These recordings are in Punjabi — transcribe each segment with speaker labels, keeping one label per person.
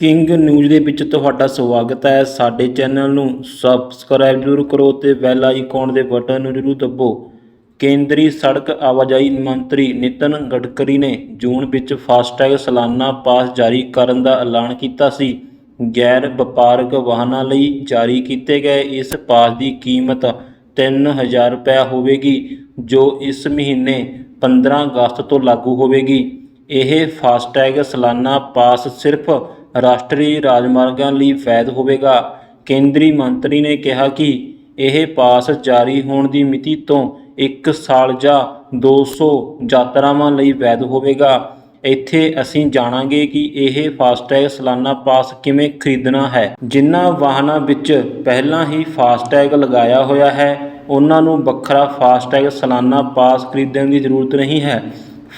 Speaker 1: ਕਿੰਗ ਨਿਊਜ਼ ਦੇ ਵਿੱਚ ਤੁਹਾਡਾ ਸਵਾਗਤ ਹੈ। ਸਾਡੇ ਚੈਨਲ ਨੂੰ ਸਬਸਕ੍ਰਾਈਬ ਜ਼ਰੂਰ ਕਰੋ ਤੇ ਬੈਲ ਆਈਕਨ ਦੇ ਬਟਨ ਨੂੰ ਜ਼ਰੂਰ ਦਬੋ। ਕੇਂਦਰੀ ਸੜਕ ਆਵਾਜਾਈ ਮੰਤਰੀ ਨਿਤਨ ਗਡਕਰੀ ਨੇ ਜੂਨ ਵਿੱਚ ਫਾਸਟੈਗ ਸਾਲਾਨਾ ਪਾਸ ਜਾਰੀ ਕਰਨ ਦਾ ਐਲਾਨ ਕੀਤਾ ਸੀ। ਗੈਰ ਵਪਾਰਕ ਵਾਹਨਾਂ ਲਈ ਜਾਰੀ ਕੀਤੇ ਗਏ ਇਸ ਪਾਸ ਦੀ ਕੀਮਤ 3000 ਰੁਪਏ ਹੋਵੇਗੀ, ਜੋ ਇਸ ਮਹੀਨੇ 15 ਅਗਸਤ ਤੋਂ ਲਾਗੂ ਹੋਵੇਗੀ। ਇਹ ਫਾਸਟੈਗ ਸਾਲਾਨਾ ਪਾਸ ਸਿਰਫ ਰਾਸ਼ਟਰੀ ਰਾਜਮਾਰਗਾਂ ਲਈ ਵੈਧ ਹੋਵੇਗਾ। ਕੇਂਦਰੀ ਮੰਤਰੀ ਨੇ ਕਿਹਾ ਕਿ ਇਹ ਪਾਸ ਜਾਰੀ ਹੋਣ ਦੀ ਮਿਤੀ ਤੋਂ 1 ਸਾਲ ਜਾਂ 200 ਯਾਤਰਾਵਾਂ ਲਈ ਵੈਧ ਹੋਵੇਗਾ। ਇੱਥੇ ਅਸੀਂ ਜਾਣਾਂਗੇ ਕਿ ਇਹ ਫਾਸਟੈਗ ਸਾਲਾਨਾ ਪਾਸ ਕਿਵੇਂ ਖਰੀਦਣਾ ਹੈ। ਜਿਨ੍ਹਾਂ ਵਾਹਨਾਂ ਵਿੱਚ ਪਹਿਲਾਂ ਹੀ ਫਾਸਟੈਗ ਲਗਾਇਆ ਹੋਇਆ ਹੈ, ਉਹਨਾਂ ਨੂੰ ਵੱਖਰਾ ਫਾਸਟੈਗ ਸਾਲਾਨਾ ਪਾਸ ਖਰੀਦਣ ਦੀ ਜ਼ਰੂਰਤ ਨਹੀਂ ਹੈ।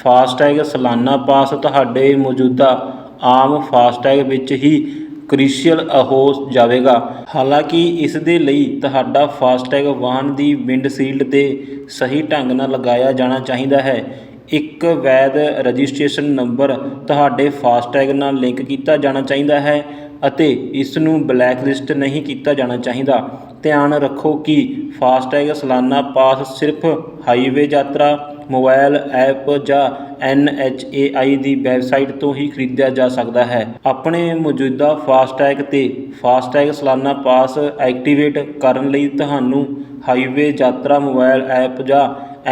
Speaker 1: ਫਾਸਟੈਗ ਸਾਲਾਨਾ ਪਾਸ ਤੁਹਾਡੇ ਮੌਜੂਦਾ ਆਮ ਫਾਸਟੈਗ ਵਿੱਚ ਹੀ ਕ੍ਰਿਸ਼ੀਅਲ ਹੋ ਜਾਵੇਗਾ। ਹਾਲਾਂਕਿ ਇਸ ਦੇ ਲਈ ਤੁਹਾਡਾ ਫਾਸਟੈਗ ਵਾਹਨ ਦੀ ਵਿੰਡਸ਼ੀਲਡ ਤੇ ਸਹੀ ਢੰਗ ਨਾਲ ਲਗਾਇਆ ਜਾਣਾ ਚਾਹੀਦਾ ਹੈ। ਇੱਕ ਵੈਧ ਰਜਿਸਟ੍ਰੇਸ਼ਨ ਨੰਬਰ ਤੁਹਾਡੇ ਫਾਸਟੈਗ ਨਾਲ ਲਿੰਕ ਕੀਤਾ ਜਾਣਾ ਚਾਹੀਦਾ ਹੈ ਅਤੇ ਇਸ ਨੂੰ ਬਲੈਕਲਿਸਟ ਨਹੀਂ ਕੀਤਾ ਜਾਣਾ ਚਾਹੀਦਾ। ਧਿਆਨ ਰੱਖੋ ਕਿ ਫਾਸਟੈਗ ਸਾਲਾਨਾ ਪਾਸ ਸਿਰਫ ਹਾਈਵੇ ਯਾਤਰਾ, ਮੋਬਾਈਲ ਐਪ ਜਾਂ NHAI ਦੀ ਵੈਬਸਾਈਟ ਤੋਂ ਹੀ ਖਰੀਦਿਆ ਜਾ ਸਕਦਾ ਹੈ। ਆਪਣੇ ਮੌਜੂਦਾ ਫਾਸਟੈਗ ਤੇ ਫਾਸਟੈਗ ਸਾਲਾਨਾ ਪਾਸ ਐਕਟੀਵੇਟ ਕਰਨ ਲਈ ਤੁਹਾਨੂੰ ਹਾਈਵੇ, ਯਾਤਰਾ, ਮੋਬਾਈਲ ਐਪ ਜਾਂ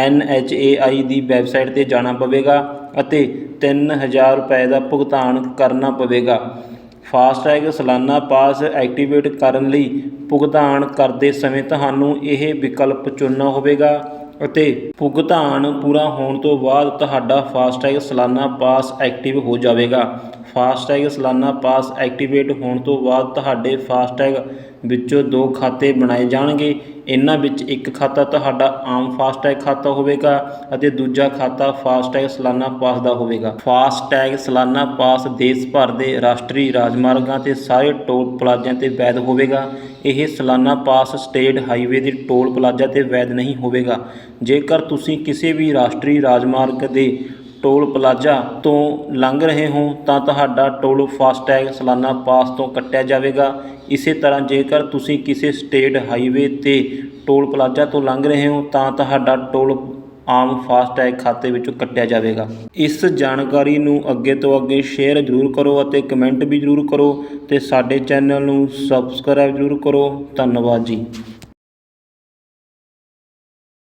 Speaker 1: NHAI ਦੀ ਵੈਬਸਾਈਟ ਤੇ ਜਾਣਾ ਪਵੇਗਾ ਅਤੇ 3000 ਰੁਪਏ ਦਾ ਭੁਗਤਾਨ ਕਰਨਾ ਪਵੇਗਾ। ਫਾਸਟੈਗ ਸਾਲਾਨਾ ਪਾਸ ਐਕਟੀਵੇਟ ਕਰਨ ਲਈ ਭੁਗਤਾਨ ਕਰਦੇ ਸਮੇਂ ਤੁਹਾਨੂੰ ਇਹ ਵਿਕਲਪ ਚੁਣਨਾ ਹੋਵੇਗਾ। ਅਤੇ ਭੁਗਤਾਨ ਪੂਰਾ ਹੋਣ ਤੋਂ ਬਾਅਦ ਤੁਹਾਡਾ ਫਾਸਟੈਗ ਸਾਲਾਨਾ ਪਾਸ ਐਕਟਿਵ ਹੋ ਜਾਵੇਗਾ। ਫਾਸਟੈਗ ਸਾਲਾਨਾ ਪਾਸ ਐਕਟੀਵੇਟ ਹੋਣ ਤੋਂ ਬਾਅਦ ਤੁਹਾਡੇ ਫਾਸਟੈਗ ਵਿੱਚੋਂ ਦੋ ਖਾਤੇ ਬਣਾਏ ਜਾਣਗੇ। ਇਹਨਾਂ ਵਿੱਚ ਇੱਕ ਖਾਤਾ ਤੁਹਾਡਾ ਆਮ ਫਾਸਟੈਗ ਖਾਤਾ ਹੋਵੇਗਾ ਅਤੇ ਦੂਜਾ ਖਾਤਾ ਫਾਸਟੈਗ ਸਾਲਾਨਾ ਪਾਸ ਦਾ ਹੋਵੇਗਾ। ਫਾਸਟੈਗ ਸਾਲਾਨਾ ਪਾਸ ਦੇਸ਼ ਭਰ ਦੇ ਰਾਸ਼ਟਰੀ ਰਾਜਮਾਰਗਾਂ ਤੇ ਸਾਰੇ ਟੋਲ ਪਲਾਜ਼ਿਆਂ ਤੇ ਵੈਧ ਹੋਵੇਗਾ। ਇਹ ਸਾਲਾਨਾ ਪਾਸ ਸਟੇਟ ਹਾਈਵੇ ਦੇ ਟੋਲ ਪਲਾਜ਼ਾ ਤੇ ਵੈਧ ਨਹੀਂ ਹੋਵੇਗਾ। ਜੇਕਰ ਤੁਸੀਂ ਕਿਸੇ ਵੀ ਰਾਸ਼ਟਰੀ ਰਾਜਮਾਰਗ ਦੇ ਟੋਲ ਪਲਾਜ਼ਾ ਤੋਂ ਲੰਘ ਰਹੇ ਹੋ, ਤਾਂ ਤੁਹਾਡਾ ਟੋਲ ਫਾਸਟੈਗ ਸਾਲਾਨਾ ਪਾਸ ਤੋਂ ਕੱਟਿਆ ਜਾਵੇਗਾ। ਇਸੇ ਤਰ੍ਹਾਂ ਜੇਕਰ ਤੁਸੀਂ ਕਿਸੇ ਸਟੇਟ ਹਾਈਵੇ ਤੇ ਟੋਲ ਪਲਾਜ਼ਾ ਤੋਂ ਲੰਘ ਰਹੇ ਹੋ, ਤਾਂ ਤੁਹਾਡਾ ਟੋਲ ਆਮ ਫਾਸਟੈਗ ਖਾਤੇ ਵਿੱਚੋਂ ਕੱਟਿਆ ਜਾਵੇਗਾ। ਇਸ ਜਾਣਕਾਰੀ ਨੂੰ ਅੱਗੇ ਤੋਂ ਅੱਗੇ ਸ਼ੇਅਰ ਜ਼ਰੂਰ ਕਰੋ ਅਤੇ ਕਮੈਂਟ ਵੀ ਜ਼ਰੂਰ ਕਰੋ ਤੇ ਸਾਡੇ ਚੈਨਲ ਨੂੰ ਸਬਸਕ੍ਰਾਈਬ ਜ਼ਰੂਰ ਕਰੋ। ਧੰਨਵਾਦ ਜੀ।